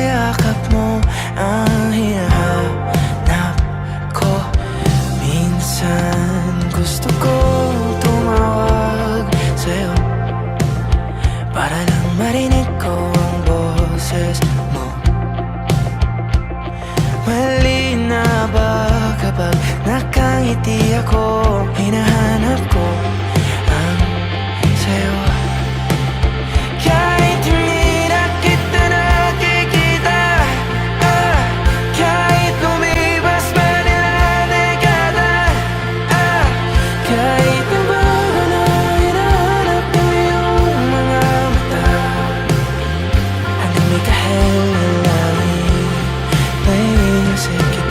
yakap mo ang hinahanap ko. Minsan gusto ko tumawag sa'yo Para lang marinig ko ang boses mo. Mali na ba kapag nakangiti ako? Hinahanap music.